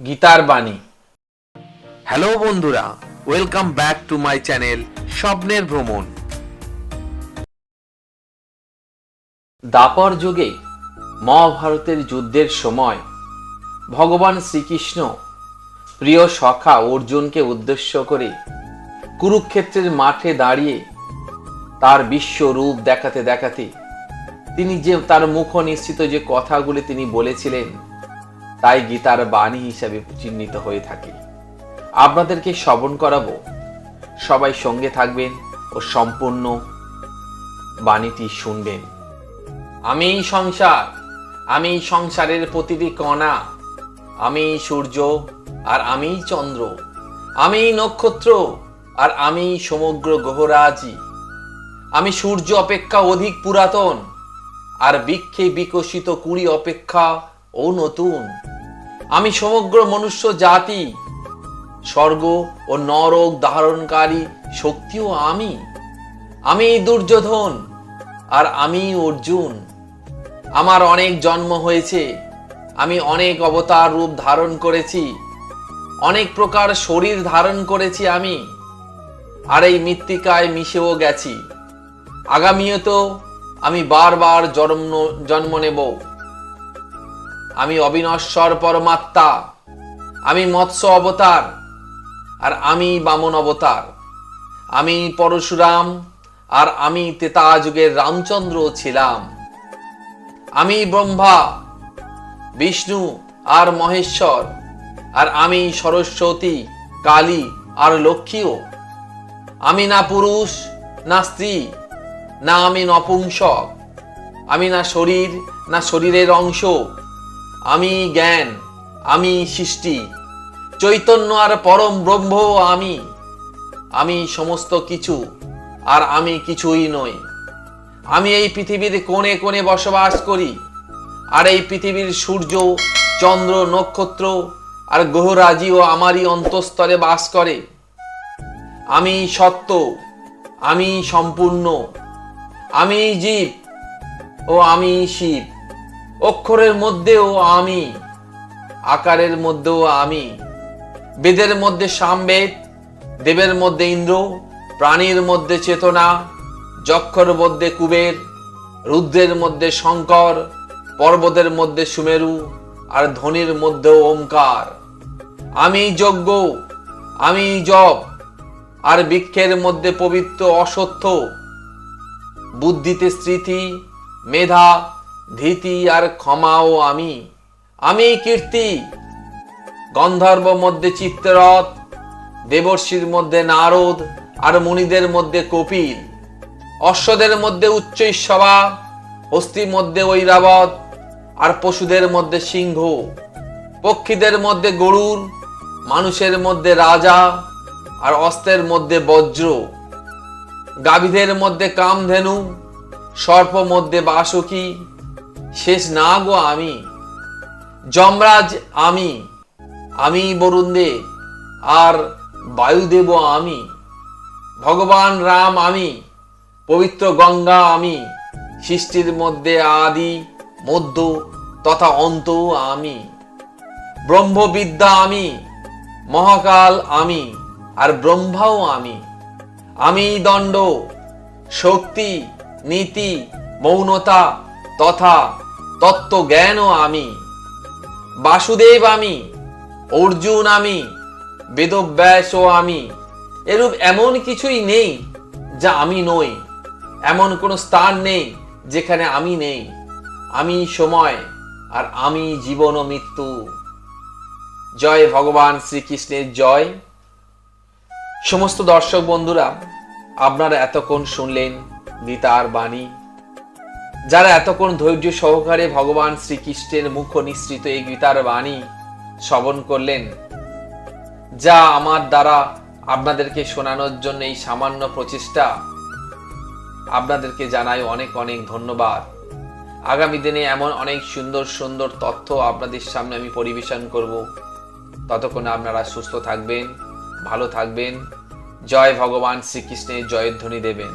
গীতার বাণী। হ্যালো বন্ধুরা welcome back to my channel স্বপ্নের ভ্রমণ। দাপর যুগে মহাভারতের যুদ্ধের সময় ভগবান শ্রীকৃষ্ণ প্রিয় সখা অর্জুনকে উদ্দেশ্য করে কুরুক্ষেত্রের মাঠে দাঁড়িয়ে তার বিশ্বরূপ দেখাতে দেখাতে তিনি যে তার মুখ নিশ্চিত যে কথাগুলি তিনি বলেছিলেন তাই গীতার বাণী হিসাবে চিহ্নিত হয়ে থাকে। আপনাদেরকে শ্রবণ করাবো। সবাই সঙ্গে থাকবেন ও সম্পূর্ণ বাণীটি শুনবেন। আমি সংসার, আমি সংসারের প্রতিটি কণা, আমি সূর্য আর আমি চন্দ্র, আমি নক্ষত্র আর আমি সমগ্র গ্রহরাজি, আমি সূর্য অপেক্ষা অধিক পুরাতন আর বৃক্ষে বিকশিত কুড়ি অপেক্ষা ও নতুন। আমি সমগ্র মনুষ্য জাতি, স্বর্গ ও নরক ধারণকারী শক্তিও আমি। আমি দুর্যোধন আর আমি অর্জুন। আমার অনেক জন্ম হয়েছে, আমি অনেক অবতার রূপ ধারণ করেছি, অনেক প্রকার শরীর ধারণ করেছি আমি, আর এই মৃত্তিকায় মিশেও গেছি। আগামীও তো আমি বারবার জন্ম জন্ম নেব। আমি অবিনশ্বর পরমাত্মা, আমি মৎস্য অবতার, আর আমি বামন অবতার। আমি পরশুরাম, আর আমি তেতা যুগের রামচন্দ্র ছিলাম। আমি ব্রহ্মা, বিষ্ণু, আর মহেশ্বর, আর আমি সরস্বতী, কালী, আর লক্ষ্মীও। আমি না পুরুষ, না স্ত্রী, না আমি নপুংসক। আমি না শরীর, না শরীরের অংশ। আমি জ্ঞান, আমি সৃষ্টি, চৈতন্য আর পরম ব্রহ্ম আমি। আমি সমস্ত কিছু আর আমি কিছুই নই। আমি এই পৃথিবীর কোণে কোণে বসবাস করি, আর এই পৃথিবীর সূর্য, চন্দ্র, নক্ষত্র আর গ্রহরাজিও আমারই অন্তঃস্তরে বাস করে। আমি সত্য, আমি সম্পূর্ণ, আমি জীব ও আমি শিব। অক্ষরের মধ্যেও আমি, আকারের মধ্যেও আমি। বেদের মধ্যে সামবেদ, দেবের মধ্যে ইন্দ্র, প্রাণীর মধ্যে চেতনা, যক্ষর মধ্যে কুবের, রুদ্রের মধ্যে শঙ্কর, পর্বতের মধ্যে সুমেরু, আর ধ্বনির মধ্যে ওমকার। আমি যজ্ঞ আমি জপ, আর বৃক্ষের মধ্যে পবিত্র অসত্য। বুদ্ধিতে স্মৃতি, মেধা ধীতি আর ক্ষমাও আমি। আমি কীর্তি। গন্ধর্ব মধ্যে চিত্ররথ দেবর্ষির মধ্যে নারদ, আর মুনিদের মধ্যে কপিল। অশ্বদের মধ্যে উচ্চ সভা হস্তির মধ্যে ঐরাবত, আর পশুদের মধ্যে সিংহ। পক্ষীদের মধ্যে গরুর, মানুষের মধ্যে রাজা, আর অস্ত্রের মধ্যে বজ্র। গাভীদের মধ্যে কামধেনু, সর্প মধ্যে বাসুকি শেষ না গো আমি। যমরাজ আমি আমি বরুণদেব আর বায়ুদেব আমি। ভগবান রাম আমি, পবিত্র গঙ্গা আমি, সৃষ্টির মধ্যে আদি, মধ্য তথা অন্ত আমি। ব্রহ্মবিদ্যা আমি, মহাকাল আমি, আর ব্রহ্মাও আমি। আমি দণ্ড, শক্তি, নীতি, মৌনতা তথা তত্ত্বজ্ঞানও আমি, বাসুদেব আমি, অর্জুন আমি, বেদব্যাসও আমি। এরূপ এমন কিছুই নেই যা আমি নই, এমন কোনো স্থান নেই যেখানে আমি নেই, আমি সময় আর আমি জীবন ও মৃত্যু। জয় ভগবান শ্রীকৃষ্ণের জয়। সমস্ত দর্শক বন্ধুরা, আপনারা এতক্ষণ শুনলেন গীতার বাণী। যারা এতক্ষণ ধৈর্য সহকারে ভগবান শ্রীকৃষ্ণের মুখ নিঃসৃত এই গীতার বাণী শ্রবণ করলেন, যা আমার দ্বারা আপনাদেরকে শোনানোর জন্য এই সামান্য প্রচেষ্টা, আপনাদেরকে জানাই অনেক অনেক ধন্যবাদ। আগামী দিনে এমন অনেক সুন্দর সুন্দর তথ্য আপনাদের সামনে আমি পরিবেশন করব। ততক্ষণে আপনারা সুস্থ থাকবেন, ভালো থাকবেন। জয় ভগবান শ্রীকৃষ্ণের জয়ধ্বনি দেবেন।